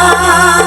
তাই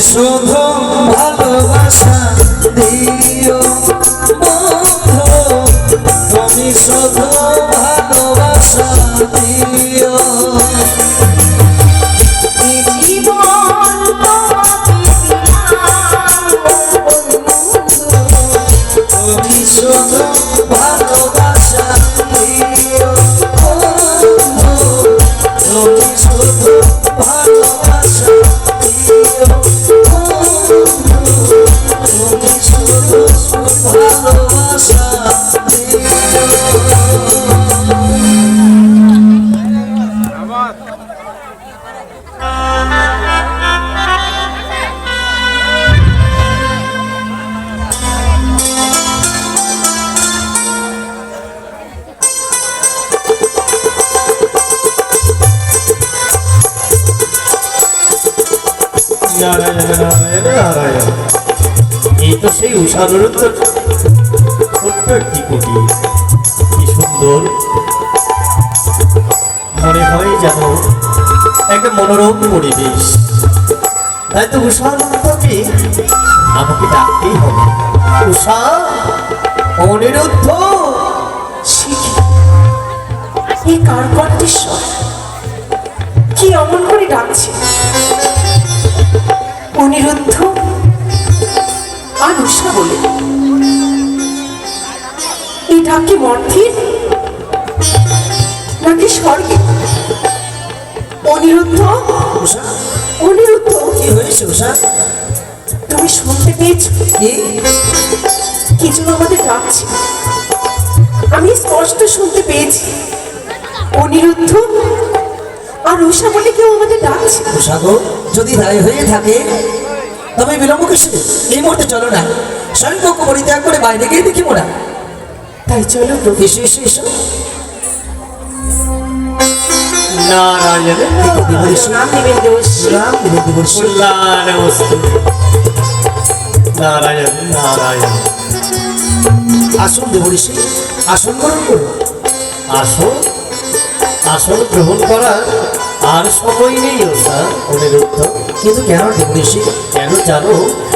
শুধু কুটি কি সুন্দর। মনে হয় যেন একটা মনোরম পরিবেশ। তাই তো উষানুরুদ্ধকে আমাকে ডাকতেই হবে। উষা, অনিরুদ্ধ এই কার কি অমন করে ডাকছে? অনিরুদ্ধ? উষা বলে। ডাক কি মর্থের? নাকি স্বর্গে? অনিরুদ্ধ? অনিরুদ্ধ? কি হয়েছে উষা তুমি শুনতে পেয়েছ? কি? কি যেন আমাদের ডাকছে। আমি স্পষ্ট শুনতে পেয়েছি। অনিরুদ্ধ? আর উষা বলে কেউ আমাদের ডাকছে? উষা গো যদি তাই হয়ে থাকে তবে বিলম্ব কিসে এই মুহূর্তে চলো না। স্বয়ং কক্ষ পরিত্যাগ করে বাইরে গিয়ে দেখি মোরা। তাই চলো প্রভু এসো এসো এসো। নারায়ণ নারায়ণ গ্রহণ আসন গ্রহণ করার আর সময় নেই ওষা অনিরুদ্ধ কিন্তু কেন দেবঋষি কেন জানো?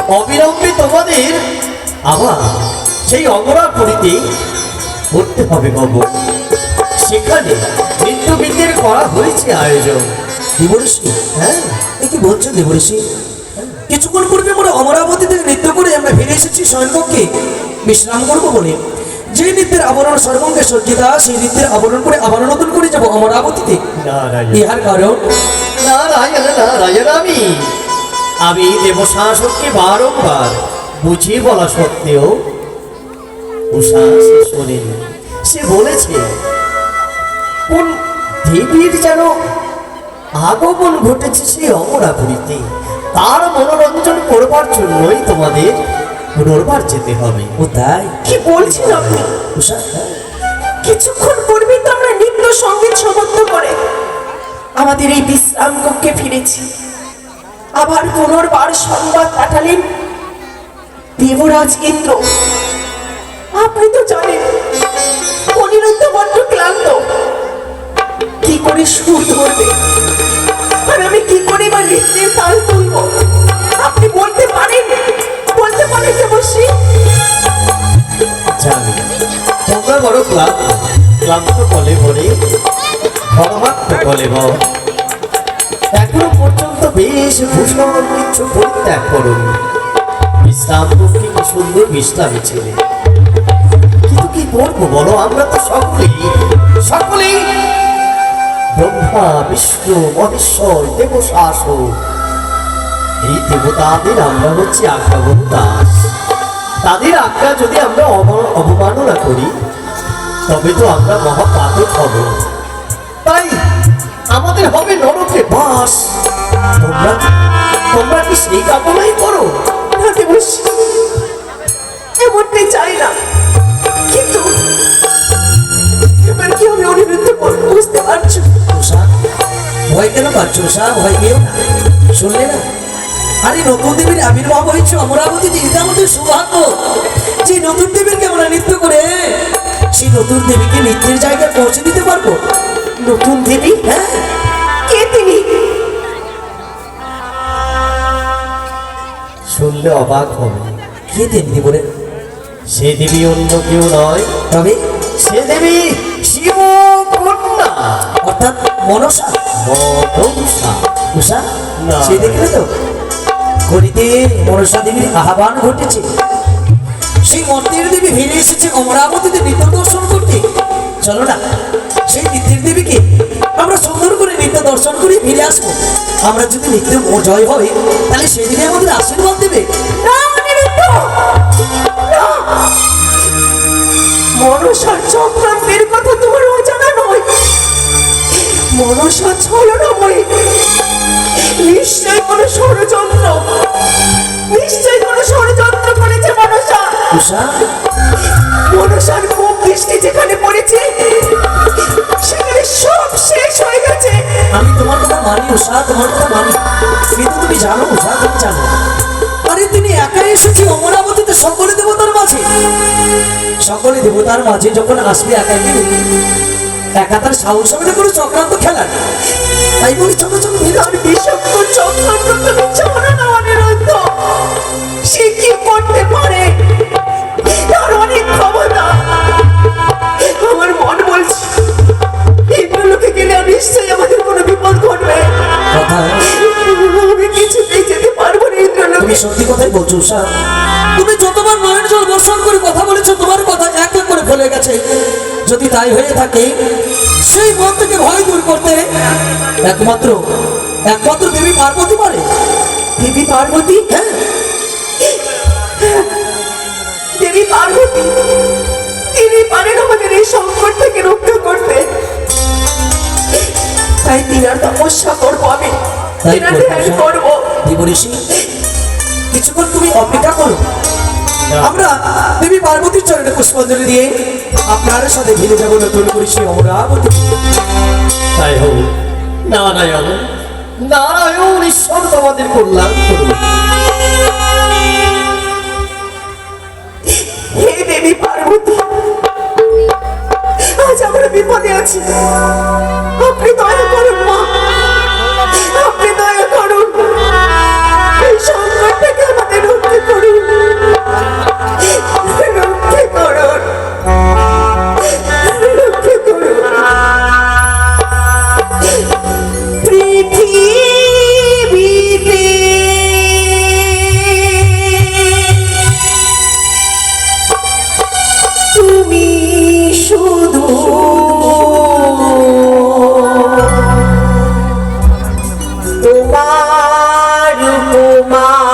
অবিলম্বে তোমাদের আবার সেই অমরাপুরীতে করতে হবে গব সেখানে নৃত্যবিদ্যের করা হয়েছে আয়োজন। দেবঋষি হ্যাঁ? এ কি বলছো দেবঋষি? কিছুক্ষণ পূর্বে আমরা অমরাবতী থেকে নৃত্য করে আমরা ফিরে এসেছি স্বয়ংকক্ষে বিশ্রাম করব বলে। যে নৃত্যের আবরণ সর্বঙ্গে সজ্জিতা সেই নৃত্যের আবরণ করে আবার নতুন করে যাব অমরাবতীতে নারায়ণ। ইহার কারণ? নারায়ণ নারায়ণ আমি। আমি দেবশাসককে বারংবার বুঝিয়ে বলা সত্ত্বেও উষা সে শোনেনি। সে বলেছে কোন দেবীর যেন আগমন ঘটেছে সেই অমরাপুরীতে তার মনোরঞ্জন করবার জন্যই তোমাদের পুনর্বার যেতে হবে। ও তাই কি বলছেন আপনি? হ্যাঁ? কিছুক্ষণ পূর্বে তো আমরা নৃত্য সংগীত সমর্থ করে আমাদের এই বিশ্রাম কক্ষে ফিরেছি। আবার পুনর্বার সংবাদ পাঠালেন দেবরাজ ইন্দ্র। আপনি তো জানেন অনিরুদ্ধ বড্ড ক্লান্ত। কি করে সুর ধরবে? আর আমি কি করে বা নৃত্যের তাল তুলব? আপনি বলতে পারেন? পারেন দেবশ্রী জানি তোমরা বড় ক্লান্ত। ক্লান্ত বলে বলে পরমাত্ম বলে বল এখনও পর্যন্ত বেশ ভূষণ কিছু পরিত্যাগ করুন বিশ্রাম কি সুন্দর বিশ্রামী ছেলে। কিন্তু কি করব বলো, আমরা তো সকলেই সকলেই ব্রহ্মা, বিষ্ণু, মহেশ্বর, দেবশাসক। এই দেবতাদের আমরা হচ্ছে আজ্ঞাবহ দাস। তাদের আজ্ঞা যদি আমরা অবমাননা করি, তবে তো আমরা মহাপাতক হব। তাই আমাদের হবে নরকে বাস। তোমরা তোমরা কি সেই কামনাই করো? এমনটাই চাই না। কিন্তু এবার কি হবে অনিরুদ্ধ বুঝতে পারছ? ভয় কেন পাচ্ছ ভয় পেও না। শুনলে না? আরে নতুন দেবীর আবির্ভাব হয়েছে অমরাবতীতে এটা আমাদের সৌভাগ্য। যে নতুন দেবীকে আমরা নৃত্য করে। সেই নতুন দেবীকে নৃত্যের জায়গায় পৌঁছে দিতে পারব। নতুন দেবী? হ্যাঁ। কে তিনি? শুনলে অবাক হবে। কে দেবী বলে? সে দেবী অন্য কেউ নয়। তবে সে দেবী শিব কন্যা অর্থাৎ মনসা। মনসা। উষা? না। সে দেখলে তো? গড়িতে মনসা দেবীর আহ্বান ঘটেছে। সেই মন্দির দেবী ফিরে এসেছে অমরাবতীতে নৃত্য দর্শন করতে। চলো না, সেই নৃত্যের দেবীকে আমরা সুন্দর করে নৃত্য দর্শন করে ফিরে আসব। আমরা যদি নৃত্য জয় হয় তাহলে সেদিনে আমাদের আশীর্বাদ দেবে। মনসার চক্রান্তের কথা তোমার অজানা নয়। মনসা ছলনাময়ী নিশ্চয় কোনো ষড়যন্ত্র। নিশ্চয় কোনো ষড়যন্ত্র করেছে মনসা। উষা মনসার খুব দৃষ্টি যেখানে পড়েছে সেখানে সব শেষ হয়ে গেছে। আমি তোমার কথা মানি উষা তোমার কথা মানি। কিন্তু তুমি জানো উষা তুমি জানো। আরে তিনি একাই এসেছে অমরাবতীতে সকলে দেবতার মাঝে। সকলে দেবতার মাঝে যখন আসবে একাই। একা তার সাহস হবে না কোনো চক্রান্ত খেলার। তাই বলি ছোট ছোট বিষাক্ত চক্রান্ত তুমি জানো না অনিরুদ্ধ। সে কি করতে পারে? তার অনেক ক্ষমতা। আমার মন বলছে ইন্দ্রলোকে গেলে নিশ্চয়ই আমাদের কোনো বিপদ ঘটবে। কথা আমি কিছুতেই যেতে পারব না তুমি সত্যি কথাই বলছো তুমি যতবার নয়ন জল বর্ষণ করে কথা বলেছ তোমার কথা এক এক করে ফেলে গেছে। যদি তাই হয়ে থাকে সেই মন থেকে ভয় দূর করতে একমাত্র একমাত্র দেবী পার্বতী পারে। দেবী পার্বতী? হ্যাঁ। দেবী পার্বতী তিনি পারেন আমাদের এই সংকট থেকে রক্ষা করতে। তাই তিনার তপস্যা করব আমি। তিনার করব, ধ্যান। করব। দেবঋষি কিছুক্ষণ তুমি অপেক্ষা করো। আমরা দেবী পার্বতীর চরণে পুষ্পাঞ্জলি দিয়ে আপনার সাথে ঘিরে যাব নতুন করে সে অমরাবতী তাই হোক নারায়ণ। নারায়ণ ঈশ্বর তোমাদের কল্যাণ করুন। Mom.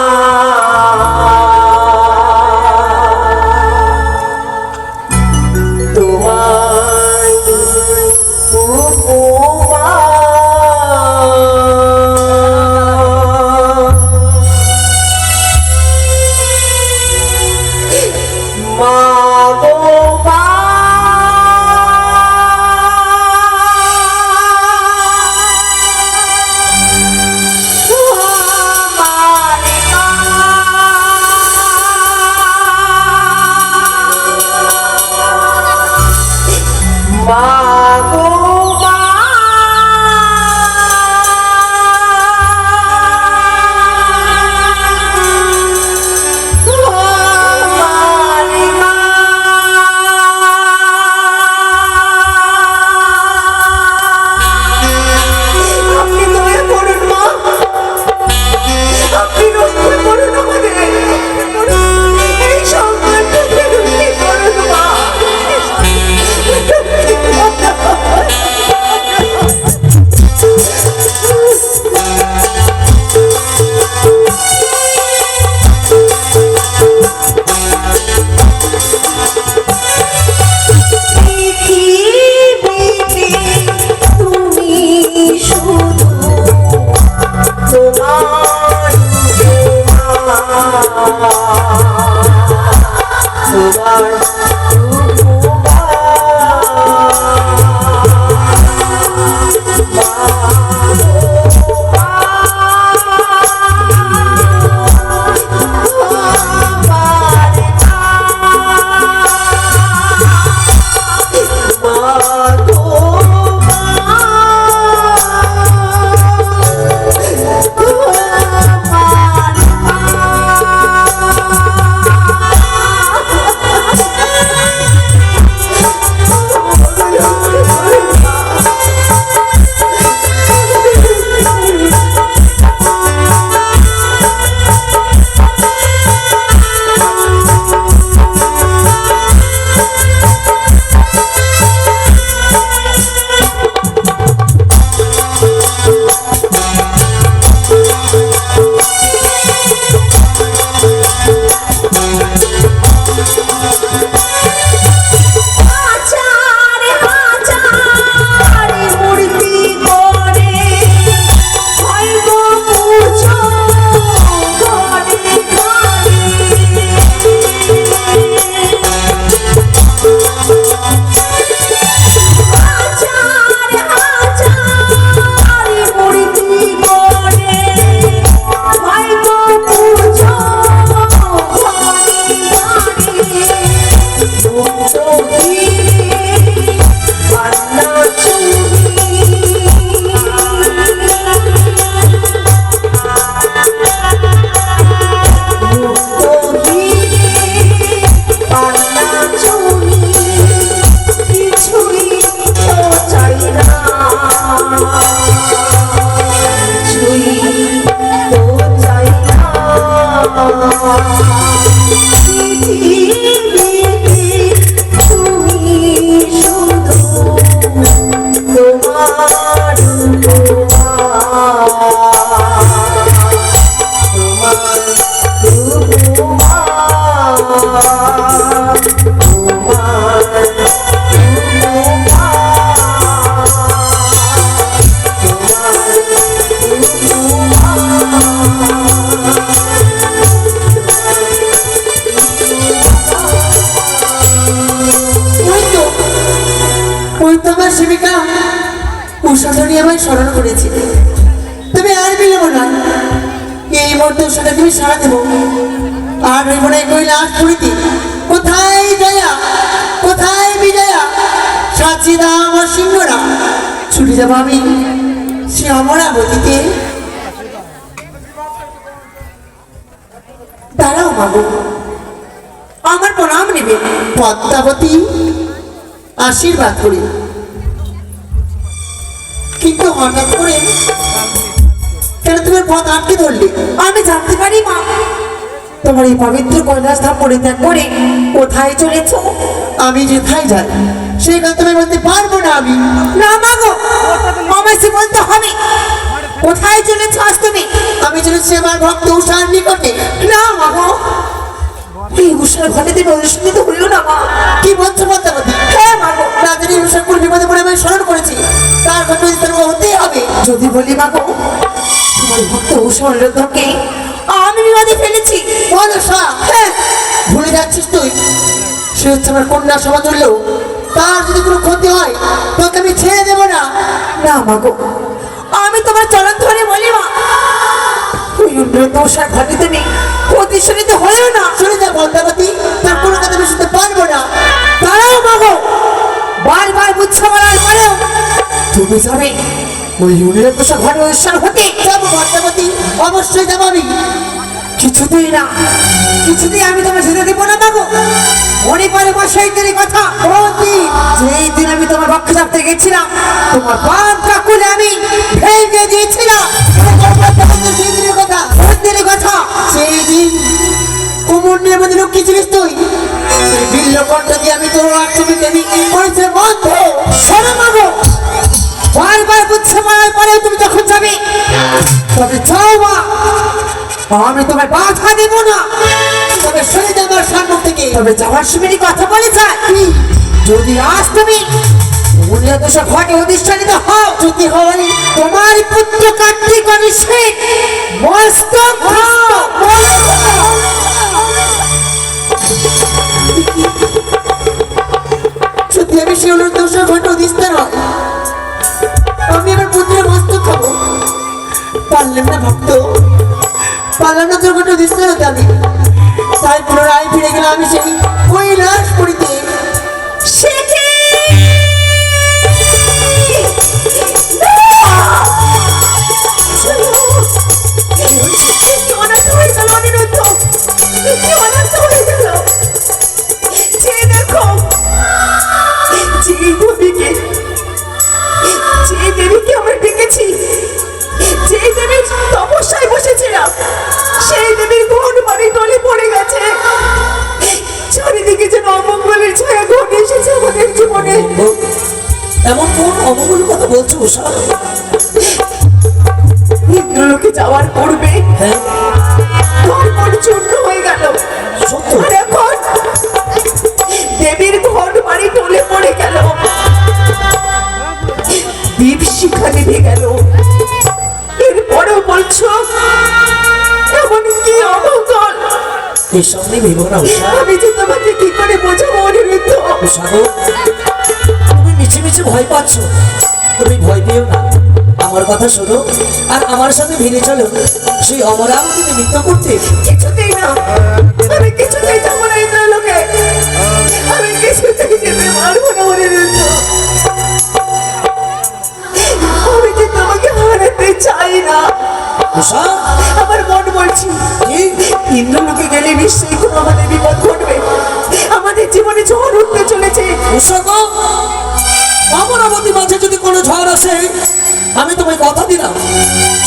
মুহূর্তে তুমি সারা দেবো। আর রইব না কইলে আজ পুরীতে। কোথায় জয়া? কোথায় বিজয়া? সাচি দা আমার সিংহরা। ছুটে যাব আমি সে অমরাবতীতে দাঁড়াও বাবু আমার প্রণাম নেবে পদ্মাবতী। আশীর্বাদ করি। কিন্তু হঠাৎ করে কেন তুমি পথ আটকে ধরলে। আমি জানতে পারি মা। তোমার এই পবিত্র কৈলাস ধাম পরিত্যাগ করে কোথায় চলেছ? আমি যেথায় যাই সেই কথা তুমি বলতে পারব না আমি। না মাগো আমায় সে বলতে হবে। কোথায় চলেছ আজ তুমি? আমি চলেছি আমার ভক্ত উষার নিকটে। না মাগো এই উষার দেবে অনুষ্ঠিত হইল না, মা। কি বলছো পদ্মাবতী হ্যাঁ মাগো রাজনী উষার কোন বিপদে পড়ে আমি স্মরণ করেছি। তার ঘটনা বিস্তার হতেই হবে। যদি বলি মাগো তোমার ভক্ত উষা আমি বিবাদে ফেলেছি। বল হ্যাঁ ভুলে যাচ্ছিস তুই। সে হচ্ছে কন্যা সমাজল্য তার যদি কোনো ক্ষতি হয়, তোকে আমি ছেড়ে দেবো না। না মাগো আমি তোমার চরণ ধরে বলি, মা। তুমি হয়েও না শুনে যা কথা আমি পারব না দাঁড়াও মাগো বারবার বুঝছ বলার ঘরে অনুষ্ঠান হতে অবশ্যই যাব আমি কিছুতেই না কিছুতেই আমি তোমার যেতে দেবো না মাগো মনে পড়ে সেই কথা যেই দিন আমি তোমার পক্ষ চাপতে গেছিলাম তোমার পান কাকুলে আমি ভেঙে দিয়েছিলাম। তুমি যখন যাবে, তবে যাও মা। আমি তোমায় বাধা দেব না। তবে শুনে যা সামনে থেকে। তবে যাওয়ার সময় কথা বলে যায়। যদি আজ তুমি সব ঘটে অধিষ্ঠানিত হও, যদি তোমার পুত্র কার্তিক অভিষেক মস্তক যদি আমি সে দোষ ঘট অধিষ্ঠান পারলাম না ভক্ত। পারলাম না দুর্ঘটনা ঘট অধিষ্ঠান হতে আমি তাই পুনরায় ফিরে গেলাম আমি সেই এমন কোন অমঙ্গল কথা বলছো উষা? ইন্দ্রলোকে যাওয়ার পূর্বে ঘর চূর্ণ হয়ে গেল। এখন দেবীর ঘর বাড়ি টলে পড়ে গেল। দীপ শিখা নিভে গেল। এরপরেও বলছো এমন কি অমঙ্গল? এসব নিয়ে ভেবো না আমি যে তোমাকে কি করে বোঝাবো অনিরুদ্ধ? মিছে মিছে ভয় পাচ্ছ? তুমি ভয় পেও না। আমার কথা শোনো। আর আমার সাথে ভিড়ে চলো। সেই অমরাবতীতে নৃত্য করতে কিছুতেই না। আমি কিছুতেই যাব না ইন্দ্রলোকে আমি কিছুতেই যেতে পারব না অনিরুদ্ধ আমি যে তোমাকে হারাতে চাই না। আমার মন বলছি ইন্দ্রলোকে গেলে নিশ্চয়ই কোনো আমাদের বিপদ ঘটবে। আমাদের জীবনে ঝড় উঠতে চলেছে। উষা গো! অমরাবতী মাঝে যদি কোনো ঝড় আসে, আমি তোমায় কথা দিলাম।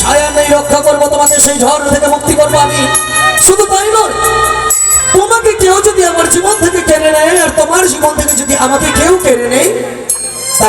ছায়া নেই, রক্ষা করব তোমাকে, সেই ঝড় থেকে মুক্তি করব আমি। শুধু তাই নয়, তোমাকে কেউ যদি আমার জীবন থেকে কেড়ে নেয়, আর তোমার জীবন থেকে যদি আমাকে কেউ কেড়ে নেয়, তা